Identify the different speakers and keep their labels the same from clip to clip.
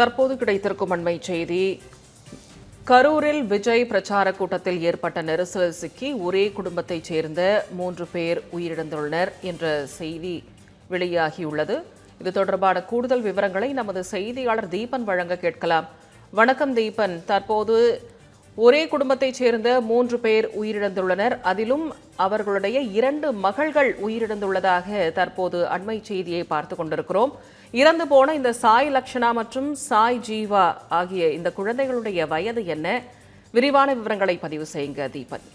Speaker 1: தற்போது கிடைத்திருக்கும் அண்மை செய்தி. கரூரில் விஜய் பிரச்சார கூட்டத்தில் ஏற்பட்ட நெரிசலில் சிக்கி ஒரே குடும்பத்தைச் சேர்ந்த மூன்று பேர் உயிரிழந்துள்ளனர் என்ற செய்தி வெளியாகியுள்ளது. இது தொடர்பான கூடுதல் விவரங்களை நமது செய்தியாளர் தீபன் வழங்க கேட்கலாம். வணக்கம் தீபன். தற்போது ஒரே குடும்பத்தைச் சேர்ந்த மூன்று பேர் உயிரிழந்துள்ளனர். அதிலும் அவர்களுடைய இரண்டு மகள்கள் உயிரிழந்துள்ளதாக தற்போது அண்மை செய்தியை பார்த்து கொண்டிருக்கிறோம். இறந்து போன இந்த சாய் லக்ஷனா மற்றும் சாய் ஜீவா ஆகிய இந்த குழந்தைகளுடைய வயது என்ன? விரிவான விவரங்களை பதிவு செய்யுங்க தீபன்.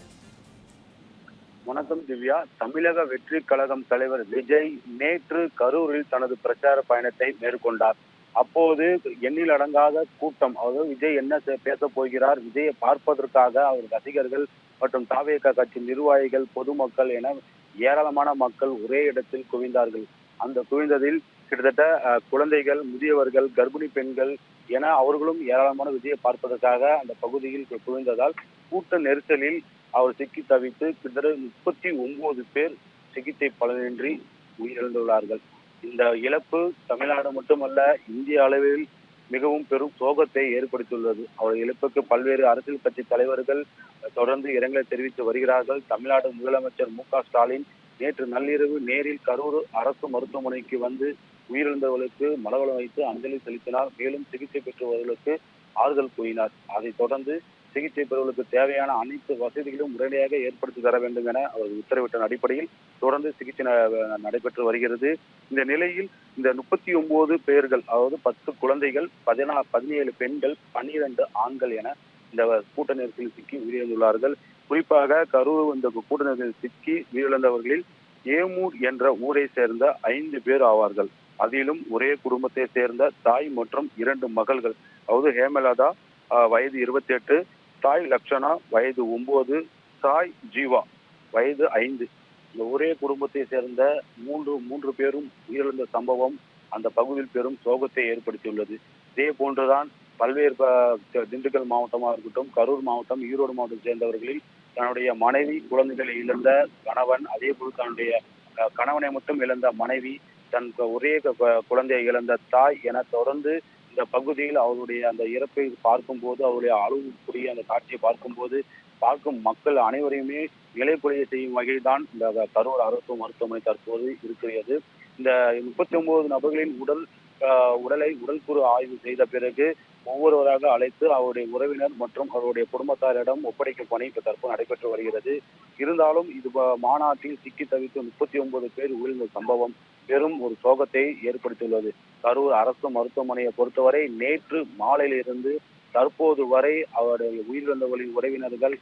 Speaker 2: வணக்கம் திவ்யா. தமிழக வெற்றி கழகம் தலைவர் விஜய் நேற்று கரூரில் தனது பிரச்சார பயணத்தை மேற்கொண்டார். அப்போது எண்ணில் அடங்காத கூட்டம் அதாவது விஜய் என்ன பேச போகிறார் விஜயை பார்ப்பதற்காக அவர் ரசிகர்கள் மற்றும் தாவேக கட்சி நிர்வாகிகள் பொதுமக்கள் என ஏராளமான மக்கள் ஒரே இடத்தில் குவிந்தார்கள். அந்த குவிந்ததில் கிட்டத்தட்ட குழந்தைகள் முதியவர்கள் கர்ப்பிணி பெண்கள் என அவர்களும் ஏராளமான விஜயை பார்ப்பதற்காக அந்த பகுதியில் குவிந்ததால் கூட்ட நெரிசலில் அவர் சிக்கி தவித்து கிட்டத்தட்ட முப்பத்தி ஒன்பது பேர் சிகிச்சை பலனின்றி உயிரிழந்துள்ளார்கள். இந்த இழப்பு தமிழ்நாடு மட்டுமல்ல இந்திய அளவில் மிகவும் பெரும் சோகத்தை ஏற்படுத்தியுள்ளது. அவருடைய இழப்புக்கு பல்வேறு அரசியல் கட்சி தலைவர்கள் தொடர்ந்து இரங்கலை தெரிவித்து வருகிறார்கள். தமிழ்நாடு முதலமைச்சர் மு ஸ்டாலின் நேற்று நள்ளிரவு நேரில் கரூர் அரசு மருத்துவமனைக்கு வந்து உயிரிழந்தவர்களுக்கு மலவளம் வைத்து அஞ்சலி செலுத்தினார். மேலும் சிகிச்சை பெற்றுவர்களுக்கு ஆறுதல் கூறினார். அதைத் தொடர்ந்து சிகிச்சை பெறுவதற்கு தேவையான அனைத்து வசதிகளும் உடனடியாக ஏற்படுத்தி தர வேண்டும் என அவர் உத்தரவிட்ட அடிப்படையில் தொடர்ந்து சிகிச்சை நடைபெற்று வருகிறது. இந்த நிலையில் இந்த முப்பத்தி ஒன்பது பேர்கள் அதாவது பத்து குழந்தைகள் பதினா பதினேழு பெண்கள் பன்னிரண்டு ஆண்கள் என இந்த கூட்ட நெரிசலில் சிக்கி உயிரிழந்துள்ளார்கள். குறிப்பாக கரூர் இந்த கூட்ட நெரிசலில் சிக்கி உயிரிழந்தவர்களில் ஏமூர் என்ற ஊரை சேர்ந்த ஐந்து பேர் ஆவார்கள். அதிலும் ஒரே குடும்பத்தை சேர்ந்த தாய் மற்றும் இரண்டு மகள்கள் அதாவது ஹேமலதா வயது இருபத்தி எட்டு தாய் லக்ஷனா வயது ஒன்பது தாய் ஜீவா வயது ஐந்து. இந்த ஒரே குடும்பத்தை சேர்ந்த மூன்று மூன்று பேரும் உயிரிழந்த சம்பவம் அந்த பகுதியில் பெரும் சோகத்தை ஏற்படுத்தியுள்ளது. இதே போன்றுதான் பல்வேறு ப- திண்டுக்கல் மாவட்டமாக இருக்கட்டும் கரூர் மாவட்டம் ஈரோடு மாவட்டம் சேர்ந்தவர்களில் தன்னுடைய மனைவி குழந்தைகளை இழந்த கணவன் அதே போல் தன்னுடைய கணவனை மட்டும் இழந்த மனைவி தன் ஒரே க- குழந்தையை இழந்த தாய் என தொடர்ந்து இந்த பகுதியில் அவருடைய அந்த இறப்பை பார்க்கும்போது அவருடைய அழுகக்கூடிய அந்த காட்சியை பார்க்கும்போது பார்க்கும் மக்கள் அனைவரையுமே நிலைக்குலைய செய்யும் வகையில் தான் இந்த கரூர் அரசு மருத்துவமனை தற்போது இருக்கிறது. இந்த முப்பத்தி ஒன்பது நபர்களின் உடல் உடலை உடல்குறு ஆய்வு செய்த பிறகு ஒவ்வொருவராக அழைத்து அவருடைய உறவினர் மற்றும் அவருடைய குடும்பத்தாரிடம் ஒப்படைக்கும் பணி இப்ப தற்போது நடைபெற்று வருகிறது. இருந்தாலும் இது மாநாட்டில் சிக்கி தவித்து முப்பத்தி ஒன்பது பேர் உயிர்ந்த சம்பவம் பெரும் ஒரு சோகத்தை ஏற்படுத்தியுள்ளது. கரூர் அரசு மருத்துவமனையை பொறுத்தவரை நேற்று மாலையிலிருந்து தற்போது வரை அவருடைய உயிரிழந்தவர்களின் உறவினர்கள்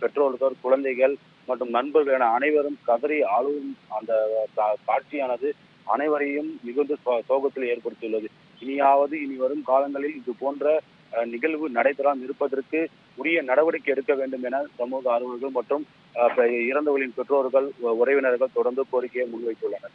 Speaker 2: பெற்றோர்கள் குழந்தைகள் மற்றும் நண்பர்கள் என அனைவரும் கதறி அழுவும் அந்த காட்சியானது அனைவரையும் மிகுந்த சோ- சோகத்தில் ஏற்படுத்தியுள்ளது. இனியாவது இனி வரும் காலங்களில் இது போன்ற அஹ், நிகழ்வு நடைபெறாமல் இருப்பதற்கு உரிய நடவடிக்கை எடுக்க வேண்டும் என சமூக ஆர்வலர்கள் மற்றும் அஹ், இறந்தவர்களின் பெற்றோர்கள் உறவினர்கள் தொடர்ந்து கோரிக்கையை முன்வைத்துள்ளனர்.